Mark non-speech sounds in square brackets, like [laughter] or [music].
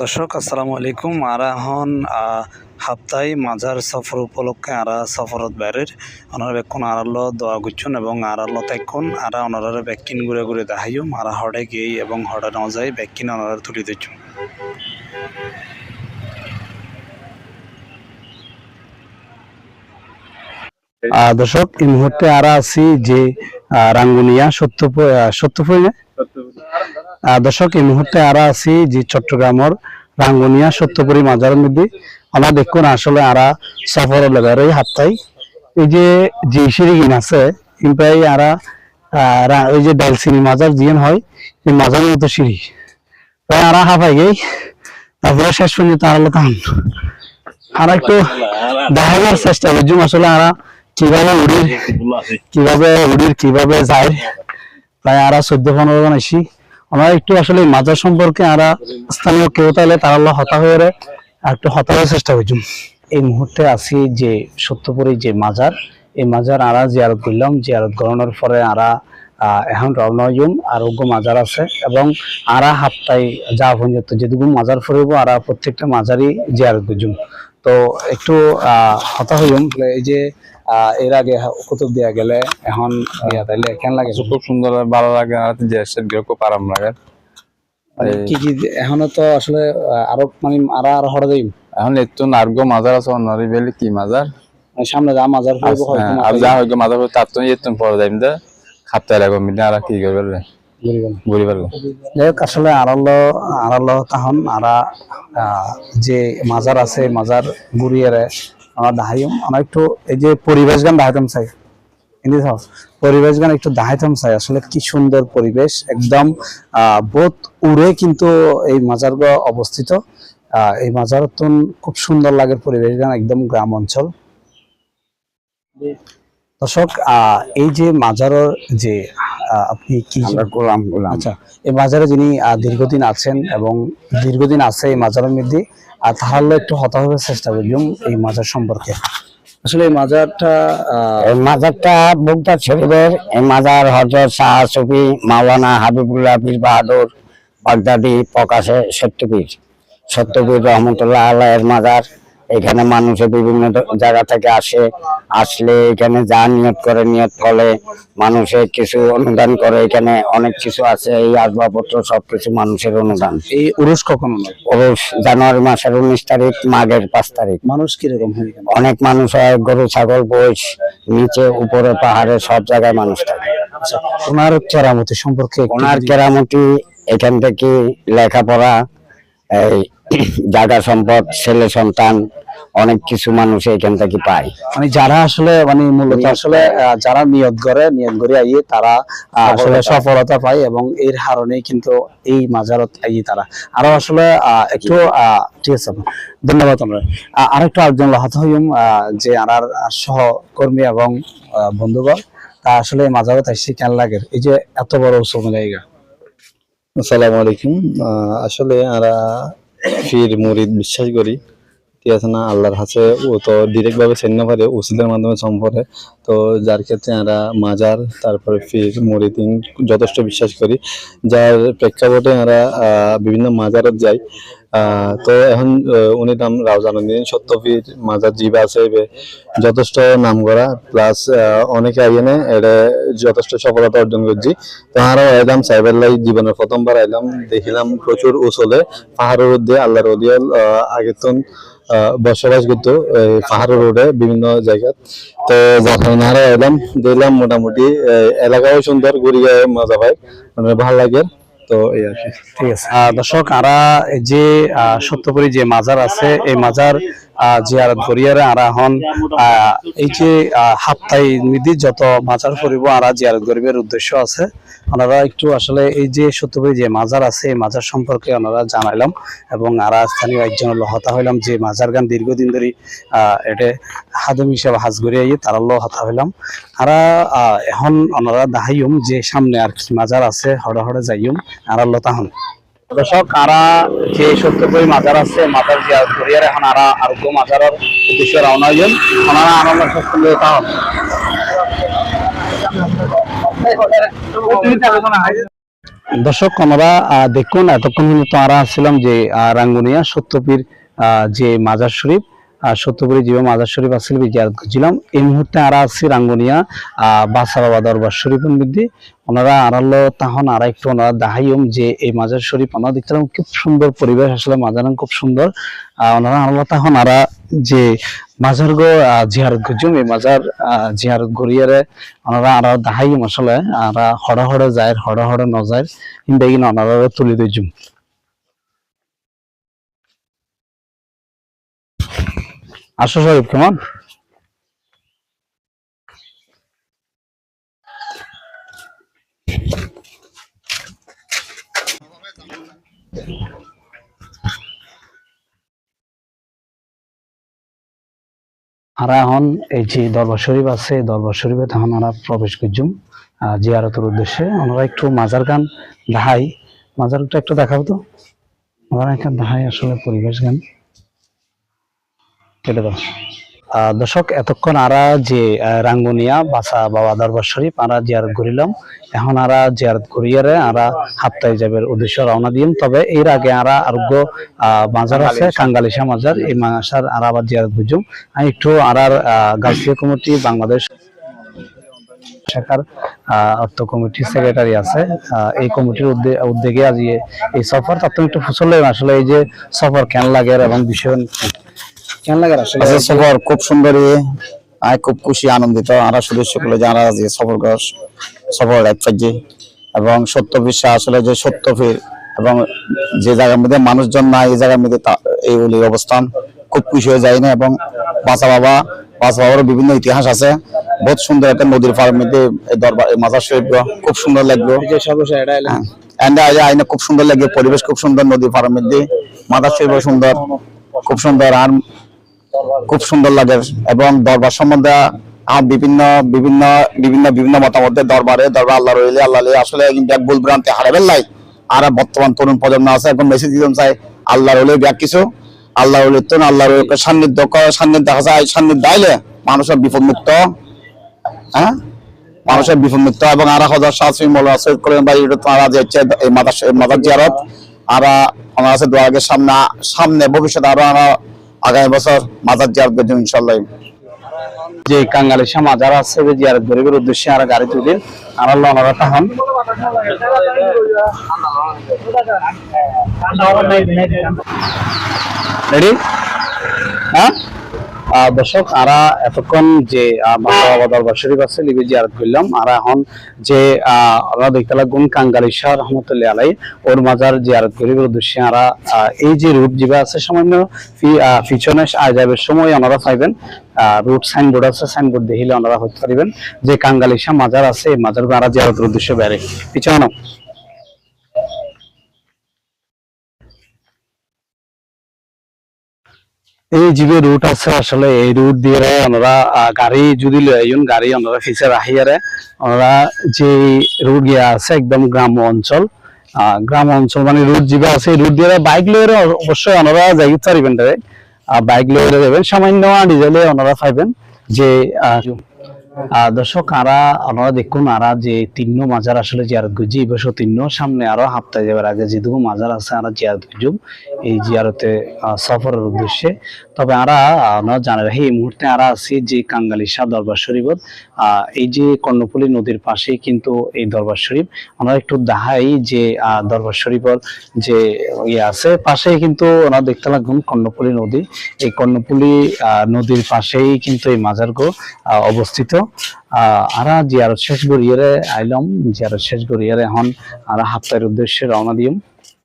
দর্শক, আসসালামু আলাইকুম। আর এখন সপ্তাহে মাঝার সফর উপলক্ষে আরা সফরত বাইরের ওনারা বেক্ষণ আড়াল দোয়া গুচ্ছন এবং আড়াল তাইক্ষণ আরা ওনারা ব্যাকিন ঘুরে ঘুরে দেখাইম আরা হড়ে গিয়ে এবং হড়ে ন যাই ব্যাকিন ওনারা তুলি দিচ্ছুন। দর্শক, এই মুহূর্তে আরা আছি যে রাঙ্গুনিয়া সত্যপুর সত্যপুর দর্শক, এই মুহূর্তে আরা আছি যে চট্টগ্রামের রাঙ্গুনিয়া সত্যপুরি মাজারের মধ্যে আমরা দেখুন আসলে আরা সফর লাগার এই হাতটাই এই যে যে সিঁড়িগিন আছে, এই আরা ওই যে ডালসিনি মাজার জিয়ান হয়, এই মাজারের মতো সিঁড়ি। তাই আরা হাফাই গেই, তারপরে শেষ পর্যন্ত আরা লতাম। আর একটু দেখানোর চেষ্টা করছি, আসলে আরা কীভাবে উড়ির কীভাবে উড়ির, কীভাবে যায়। প্রায় আরা চোদ্দ পনেরো জন আইসি। আমরা একটু আসলে মাজার সম্পর্কে আরা স্থানীয় কেউ তাহলে তারা হতা হয়ে একটু হতার চেষ্টা করছি এই মুহূর্তে আছি যে সত্যপুরি যে মাজার, এই মাজার আরা জিয়ারত করলাম। জিয়ারত করানোর পরে আরা এখন রওনা হইম আর ওগো মাজার আছে এবং আরা হাপ্তায় যা পর্যন্ত যেটুকু মাজার ফুরিব, আরা প্রত্যেকটা মাজারই জিয়ারত করছুম তো একটু আহ হতা হইম এই যে এর আগে কুতুব দিয়া গেলে এখন ইয়া তাইলে কেন লাগে? খুব সুন্দর ভালো লাগে আর যে সেটগুলো খুব আরাম লাগে। কি কি এখনও তো আসলে আরও মানে আরা আর যাইম এখন একটু নার্গো মাজার আছে নরি বেলি কি মাজার? মানে সামনে যা মাজার হয়তো হ্যাঁ, আর যা হইগো মাজার তার তো একটু পরে যাইম দে। খাতে লাগো মিলে আর কি করবে আসলে আড়ালো আড়ালো তাহন আরা আহ, যে মাজার আছে মাজার ঘুরিয়ে আমরা দাহাইম আমরা একটু এই যে পরিবেশ গান দাহাইতাম চাই সহ পরিবেশ গান একটু দাহাইতাম চাই আসলে কি সুন্দর পরিবেশ, একদম আহ বোধ উড়ে কিন্তু এই মাজার অবস্থিত। এই মাজার খুব সুন্দর লাগে পরিবেশ গান, একদম গ্রাম অঞ্চল। দর্শক এই যে মাজারের যে আপনি কি আমরা গোলাম গোলাম। আচ্ছা এই মাজারে যিনি দীর্ঘদিন আছেন এবং দীর্ঘদিন আছে এই মাজারের মধ্যে আর তাহলে একটু হতাহতে চেষ্টা করলাম এই মাজার সম্পর্কে। আসলে এই মাজারটা এই মাজারটা বুকটা শরীফের এই মাজার হজরত শাহ সুফি মাওলানা হাবিবুল্লাহ পীর বাহাদুর বাগদাদি প্রকাশে সত্যপীর। সত্যপীর রহমতুল্লাহ আল্লাহের মাজার। এখানে মানুষে বিভিন্ন জায়গা থেকে আসে আসলে এখানে যা নিয়ত করে নিয়ত ফলে মানুষে কিছু অনুদান করে। এখানে অনেক কিছু আছে এই আসবাবপত্র সবকিছু মানুষের অনুদান। এই উরুষ কখন ওরস জানুয়ারি মাসের উনিশ তারিখ মাঘের পাঁচ তারিখ। মানুষ কীরকম অনেক মানুষ হয় গরু ছাগল বইস নিচে উপরে পাহাড়ে সব জায়গায় মানুষ থাকে। আচ্ছা ওনার কেরামতি সম্পর্কে ওনার কেরামতি এখান থেকে লেখাপড়া এই [clears throat] জায়গা সম্পদ ছেলে সন্তান অনেক কিছু মানুষ এখান থেকে পায়। মানে যারা আসলে মানে মূলত আসলে যারা নিয়ত করে নিয়ত করে আইয়ে তারা আসলে সফলতা পায় এবং এর কারণে কিন্তু এই মাজারত আইয়ে তারা। আরও আসলে একটু ঠিক আছে ধন্যবাদ আমরা আরেকটু একজন লাহাত হইম আহ, যে আনার সহকর্মী এবং আহ, বন্ধুগণ তা আসলে মাজারত আইসি কেন লাগে? এই যে এত বড় উৎসব জায়গা। আসসালামু আলাইকুম। আহ, আসলে আমরা ফির মুরিদ বিশ্বাস করি। ঠিক আছে না আল্লাহর হাতে ও তো ডিরেক্টভাবে ভাবে চিনতে পারে উসিলের মাধ্যমে সম্পর্কে তো যার ক্ষেত্রে আমরা মাজার তারপরে ফির মুরিদিন যথেষ্ট বিশ্বাস করি। যার প্রেক্ষাপটে আমরা বিভিন্ন মাজারত যাই। তো এখন উনি নাম রাউজানুদ্দিন সত্যপীর মাজার জীব আছে যথেষ্ট নাম করা প্লাস অনেকে আইনে এটা যথেষ্ট সফলতা অর্জন করছি। তো আরও এলাম সাইবার জীবনের প্রথমবার এলাম দেখিলাম প্রচুর উচলে পাহাড়ের মধ্যে আল্লাহর অলিয়াল আগে তো আহ, বসবাস করতো পাহাড়ের রোডে বিভিন্ন জায়গায় তো যখন আরও এলাম, দেখলাম মোটামুটি এলাকাও সুন্দর, ঘুরিয়ে মজা পাই মানে ভালো লাগে, তো এই আর ঠিক আছে। দর্শক, আরা যে সত্যপুরি যে মাজার আছে, এই মাজার জিয়ারত করিয়ারে আরা হন। এই যে হাপ্তাই নিধি যত মাজার ফুরিব আরা জিয়ারত গরিবের উদ্দেশ্য আছে। ওনারা একটু আসলে এই যে সত্যপুরি যে মাজার আছে, এই মাজার সম্পর্কে ওনারা জানাইলাম এবং আরা স্থানীয় একজন হতা হইলাম, যে মাজার গান দীর্ঘদিন ধরে এটা হাদম হিসাবে হাজ গড়িয়ে তারা হতা হইলাম। আরা এখন ওনারা দাহাইম যে সামনে আর কি মাজার আছে, হড়ে হড়ে যাইম আরা লতাহন দর্শক, আরা যে সত্যপুরী মাজার আছে, মাজার যে করিয়ার, এখন আরা আরোগ্য মাজারের উদ্দেশ্যে রওনা হইল ওনারা আনন্দ সত্য তাহলে দর্শক, আমরা দেখুন, এতক্ষণ কিন্তু আমরা আসছিলাম যে রাঙ্গুনিয়া সত্যপীর যে মাজার শরীফ আহ, সত্যপুরি জীবে মাজার শরীফ আসছিল জিয়ারত করছিলাম। এই মুহূর্তে আরা আছি রাঙ্গুনিয়া বাসা বাবা দরবার শরীফের মধ্যে। ওনারা আড়ালো তাহন আর একটু ওনারা দেখাইম যে এই মাজার শরীফ ওনারা দেখলাম খুব সুন্দর পরিবেশ আসলে মাজার খুব সুন্দর। ওনারা আড়ালো তাহন আরা যে মাজার গো জিয়ারত করছিলাম এই মাজার জিয়ারত গড়িয়ারে ওনারা আরা দেখাইম আসলে আরা হড়ে হড়ে যায় হড়ে হড়ে ন যায় এই ওনারা তুলি দিয়েছুম আসো কেমন? আর এখন এই যে দরবার শরীফ আছে দরবার শরীফে তখন আমরা প্রবেশ করছুম। জিয়ারতের উদ্দেশ্যে ওনারা একটু মাজার গান দেখাই। মাজারটা একটু দেখাবো তো। ওনারা একটা দেখাই আসলে পরিবেশ গান। কেটে দাও। দর্শক এতক্ষণ আরা যে রাঙ্গুনিয়া বাসা বাবা দরবার শরীফ আরা জিয়ারত করিলাম। এখন আরা জিয়ারত করিয়ারে আরা হাপ্তায় যাবের উদ্দেশ্য রওনা দিম। তবে এর আগে আরা আরোগ্য মাজার আছে কাঙ্গালিশা। মাজার। এই মাজার আরা আবার জিয়ারত বুঝুম। আমি একটু আরার গাছিয়া কমিটি বাংলাদেশ শাখার আহ, অর্থ কমিটির সেক্রেটারি আছে। এই কমিটির উদ্যোগে আজ এই সফর। তার একটু ফুসলে আসলে এই যে সফর কেন লাগে এবং বিষয় সফর খুব সুন্দরী আমি খুব খুশি আনন্দিত। আমরা সদস্যগুলো যারা যে সফর সফর একপাজি এবং সত্য বিশ্বাস আসলে যে সত্য ফির এবং যে জায়গার মধ্যে মানুষজন নাই এই জায়গার মধ্যে এই অবস্থান খুব খুশি হয়ে যায় না এবং বাসা বাবা বাসা বাবার বিভিন্ন ইতিহাস আছে। বহুত সুন্দর একটা নদীর পাড়ের মধ্যে দরবার মাজার শরীফ খুব সুন্দর লাগল যে সর্বশেষ এটা এলাম এন্ড আইনে খুব সুন্দর লাগে পরিবেশ খুব সুন্দর নদী পাড়ের মধ্যে। মাদার শরীফ সুন্দর খুব সুন্দর। আর খুব সুন্দর লাগে এবং দরবার সম্বন্ধে আমার বিভিন্ন বিভিন্ন বিভিন্ন বিভিন্ন মতামতের দরবারে, দরবার আল্লাহ রইলে আল্লাহ আসলে ব্যাগ ভুল ভ্রান্তি হারাবেন লাই আর বর্তমান তরুণ প্রজন্ম আছে এখন মেসেজ দিতাম চাই আল্লাহ রইলে ব্যাগ কিছু। আল্লাহ রইলে তো আল্লাহ রইলে সান্নিধ্য সান্নিধ্য দেখা যায়, সান্নিধ্য আইলে মানুষের বিপদ মুক্ত হ্যাঁ? মানুষের বিপদ মুক্ত এবং আর হাজার শাস্ত্রী মৌলানা সৈয়দ করিম ভাই, এটা তো আর আজ হচ্ছে, এই মাদার মাদার জিয়ারত। আর আমার আছে দোয়া আগে সামনে সামনে ভবিষ্যতে আরও আমরা আগামী বছর মাদার জিয়ারত করছি ইনশাল্লাহ যে কাঙ্গালিশা মাজার আছে, যে গরিবের উদ্দেশ্যে আর গাড়ি তুলিন আল্লাহ রেডি হ্যাঁ? দর্শক, আরা এতক্ষণ যে জিয়ারত করলাম। আর এখন যে আলাই, ওর মাজার জিয়ারত উদ্দেশ্যে আরা এই যে রুট জিবা আছে সামান্য পিছনে সময় ওনারা পাইবেন রুট সাইনবোর্ড আছে, সাইনবোর্ড দেখিলে ওনারা পারিবেন যে কাঙ্গালি শাহ মাজার আছে, এই মাজার আরা জিয়ারতের উদ্দেশ্যে বেড়ে। পিছনে। এই যে রুট আছে, আসলে এই রুট দিয়ে ওনারা গাড়ি যদি লইন গাড়ি ওনারা ফিসে রাখিয়ারে ওনারা যে রুট গিয়া আছে, একদম গ্রাম অঞ্চল গ্রাম অঞ্চল মানে রুট যে আছে রুট দিয়ে বাইক লইরে অবশ্যই ওনারা যাই পারিবেন বাইক লইরে যাবেন সামান্য ডিজেলে ওনারা পাইবেন, যে দর্শক আরা ওনারা দেখুন আরা যে তিন্ন মাজার আসলে জিয়ারত গুজি তিন্ন সামনে আরও হাপ্তায় যাবার আগে যেটুকু মাজার আছে আরা জিয়ারত গুজুম এই জিয়ারতে সফরের উদ্দেশ্যে। তবে আরা রাখি এই মুহূর্তে আরা আছি যে কাঙ্গালি শাহ দরবার শরীফত এই যে কর্ণফুলী নদীর পাশেই কিন্তু এই দরবার শরীফ। আমরা একটু দেখাই যে দরবার শরীফর যে ইয়ে আছে পাশেই কিন্তু ওরা দেখতে লাগবেন কর্ণফুলী নদী। এই কর্ণফুলী আহ, নদীর পাশেই কিন্তু এই মাজারগো অবস্থিত। আরা জিয়ারত শেষ গড়িয়ারে আইলাম জিয়ারত শেষ গড়িয়ারে এখন আরা হাপ্তার উদ্দেশ্যে রওনা দিম।